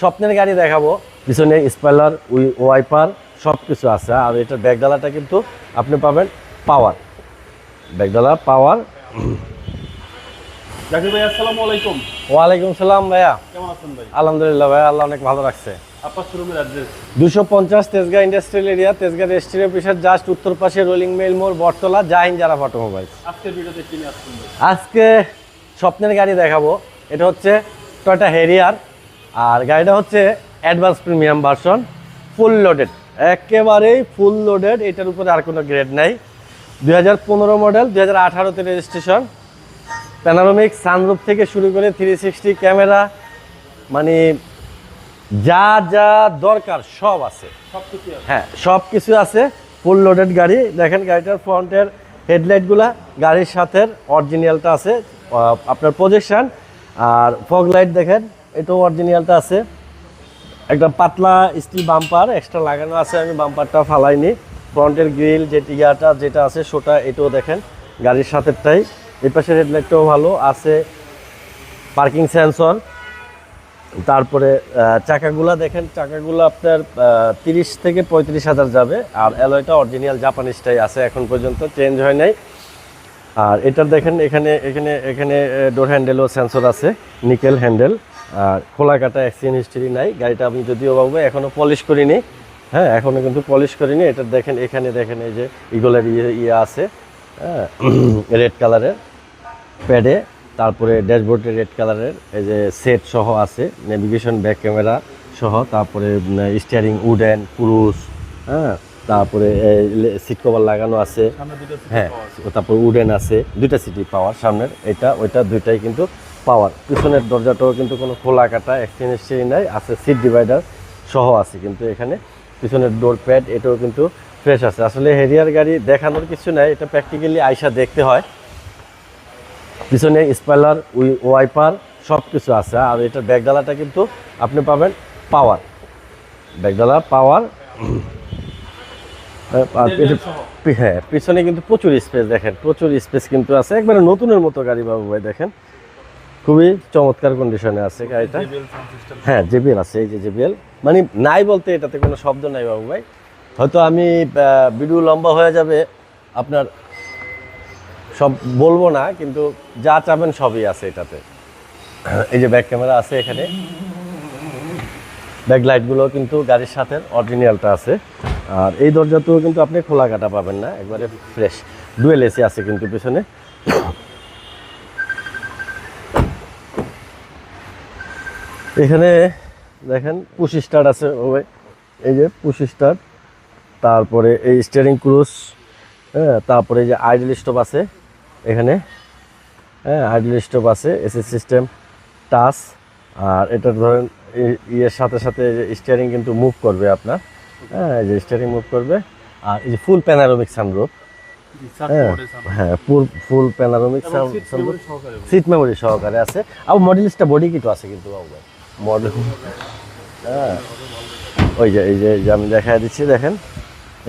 স্বপ্নের গাড়ি দেখাবো। পিছনে স্পয়লার ওয়াইপার সব কিছু আছে। আর এটার ব্যাগডালাটা কিন্তু আপনি পাবেন পাওয়ার। ব্যাগডালা পাওয়ার। জাকির ভাই আসসালামু আলাইকুম। ওয়ালাইকুম সালাম ভাইয়া। কেমন আছেন ভাই? আলহামদুলিল্লাহ ভাইয়া আল্লাহ অনেক ভালো রাখছে। আপনার শোরুমের অ্যাড্রেস দুশো পঞ্চাশ Tejgaon industrial area Tejgaon registry অফিসের জাস্ট উত্তর পাশে রোলিং মেল মোড় বটতলা জাহিন যারা অটোমোবাইলস আজকের ভিডিওতে কিনে আসছেন আজকে স্বপ্নের গাড়ি দেখাবো। এটা হচ্ছে টয়টা হেরিয়ার আর গাড়িটা হচ্ছে advance premium version full loaded একেবারেই ফুল লোডেড এটার উপরে আর কোনো গ্রেড নাই। দুই হাজার পনেরো মডেল দুই হাজার আঠারোতে রেজিস্ট্রেশন প্যানারোমিক সানরুফ থেকে শুরু করে থ্রি সিক্সটি ক্যামেরা মানে যা যা দরকার সব আছে। সব কিছু হ্যাঁ সব কিছু আছে ফুল লোডেড গাড়ি। দেখেন গাড়িটার ফ্রন্টের হেডলাইটগুলা গাড়ির সাথে অরিজিনালটা আছে আপনার প্রজেকশন আর ফগ লাইট দেখেন এটাও অরিজিনালটা আছে। একটা পাতলা স্টিল বাম্পার এক্সট্রা লাগানো আছে, আমি বাম্পারটা ফালাইনি। ফ্রন্টের গ্রিল যে টিয়াটা, যেটা আছে সেটা, এটাও দেখেন, গাড়ির সাথেরটাই। এই পাশের হেডলাইটটাও ভালো, আছে পার্কিং সেন্সর তারপরে চাকাগুলা দেখেন, চাকাগুলো আপনার তিরিশ থেকে পঁয়ত্রিশ হাজার যাবে। আর অ্যালয়টা অরিজিনাল জাপানিজটাই আছে, এখন পর্যন্ত চেঞ্জ হয় নাই। আর এটার দেখেন, এখানে এখানে এখানে ডোর হ্যান্ডেলও সেন্সর আছে নিকেল হ্যান্ডেল আর খোলা কাটা অ্যাক্সিডেন্ট হিস্ট্রি নাই। গাড়িটা আমি যদিও বাবু এখনও পলিশ করিনি। হ্যাঁ এখনও কিন্তু পলিশ করিনি। এটা দেখেন এখানে দেখেন এই যে ইগলের ইয়ে ইয়ে আছে। হ্যাঁ রেড কালারের প্যাডে তারপরে ড্যাশবোর্ডে রেড কালারের এই যে সেট সহ আছে। নেভিগেশন ব্যাক ক্যামেরা সহ। তারপরে স্টিয়ারিং উডেন ক্রুজ হ্যাঁ তারপরে সিট কভার লাগানো আছে। হ্যাঁ তারপর উডেন আছে। দুইটা সিটি পাওয়ার সামনের। এটা ওইটা দুইটাই কিন্তু পাওয়ার পিছনের দরজাটাও কিন্তু কোনো খোলা কাটা এক্সচেঞ্জ নাই আছে সিট ডিভাইডার সহ আছে কিন্তু এখানে। পিছনের ডোর প্যাড এটাও কিন্তু ফ্রেশ আছে। আসলে হেরিয়ার গাড়ি দেখানোর কিছু নাই এটা প্র্যাকটিক্যালি আইসা দেখতে হয়। পিছনে স্পয়লার ওয়াইপার সব কিছু আছে আর এটার ব্যাগডালাটা কিন্তু আপনি পাবেন পাওয়ার ব্যাগডালা পাওয়ার হ্যাঁ পিছনে কিন্তু প্রচুর স্পেস দেখেন প্রচুর স্পেস কিন্তু আছে। একবারে নতুনের মতো গাড়ি বাবু ভাই দেখেন। খুবই চমৎকার কন্ডিশনে আছে গাড়িটা। হ্যাঁ জেবিএল আছে এই যে জেবিএল মানে নাই বলতে এটাতে কোনো শব্দ নাই বাবু ভাই। হয়তো আমি ভিডিও লম্বা হয়ে যাবে আপনার সব বলব না কিন্তু যা চাবেন সবই আছে এটাতে। এই যে ব্যাক ক্যামেরা আছে এখানে। ব্যাক লাইটগুলো কিন্তু গাড়ির সাথে অরিজিনালটা আছে। আর এই দরজাতেও কিন্তু আপনি খোলা কাটা পাবেন না একবারে ফ্রেশ ডুয়েল এসি আছে কিন্তু পিছনে। এখানে দেখেন পুশ স্টার্ট আছে ওই এই যে পুশ স্টার্ট তারপরে এই স্টিয়ারিং ক্রুজ হ্যাঁ তারপরে এই যে আইডল স্টপ আছে এখানে হ্যাঁ আইডল স্টপ আছে এসি সিস্টেম টাচ আর এটা ধরেন ইয়ের সাথে সাথে স্টিয়ারিং কিন্তু মুভ করবে আপনার হ্যাঁ এই যে স্টিয়ারিং মুভ করবে আর এই যে ফুল প্যানারোমিক সানরুফ হ্যাঁ হ্যাঁ full full panoramic sunroof. Seat memory সহকারে আছে। আর মডেলিস্টটা বডি কিটও আছে কিন্তু বাবু মডেল। হ্যাঁ। ওই যে, এই যে আমি দেখাই দিচ্ছি, দেখেন।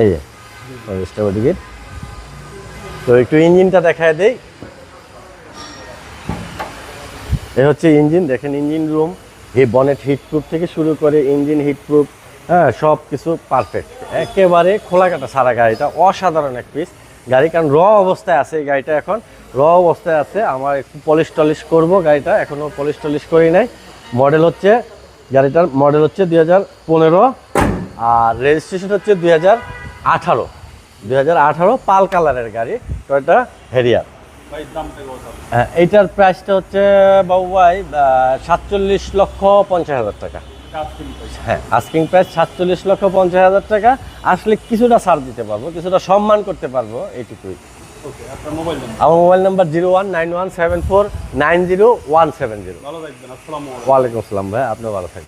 এই যে বডি তো একটু ইঞ্জিনটা দেখায় দেই। এ হচ্ছে ইঞ্জিন, দেখেন ইঞ্জিন রুম। এই বনেট হিট প্রুফ থেকে শুরু করে ইঞ্জিন হিট প্রুফ হ্যাঁ সব কিছু পারফেক্ট একেবারে খোলা কাটা সারা গাড়িটা অসাধারণ এক পিস গাড়ি, কারণ র অবস্থায় আছে এই গাড়িটা এখন। র অবস্থায় আছে। আমার একটু পলিশ টলিশ করব গাড়িটা। এখনও পলিশ টলিশ করি নাই। মডেল হচ্ছে গাড়িটার মডেল হচ্ছে দুই হাজার পনেরো আর রেজিস্ট্রেশন হচ্ছে দুই হাজার আঠারো। দুই হাজার আঠারো পাল কালারের গাড়ি টয়টা হেরিয়ার? হ্যাঁ, এইটার প্রাইসটা হচ্ছে বাবু ভাই সাতচল্লিশ লক্ষ পঞ্চাশ হাজার টাকা। হ্যাঁ আস্কিং প্রাইস সাতচল্লিশ লক্ষ পঞ্চাশ হাজার টাকা। আসলে কিছুটা ছাড় দিতে পারব কিছুটা সম্মান করতে পারব এইটুকুই। ওকে মোবাইল নাম্বার আমার mobile number zero one nine one seven four nine zero one seven zero ভালো থাকবেন আসসালামু ওয়ালাইকুম আসসালাম ভাই আপনি ভালো থাকবেন।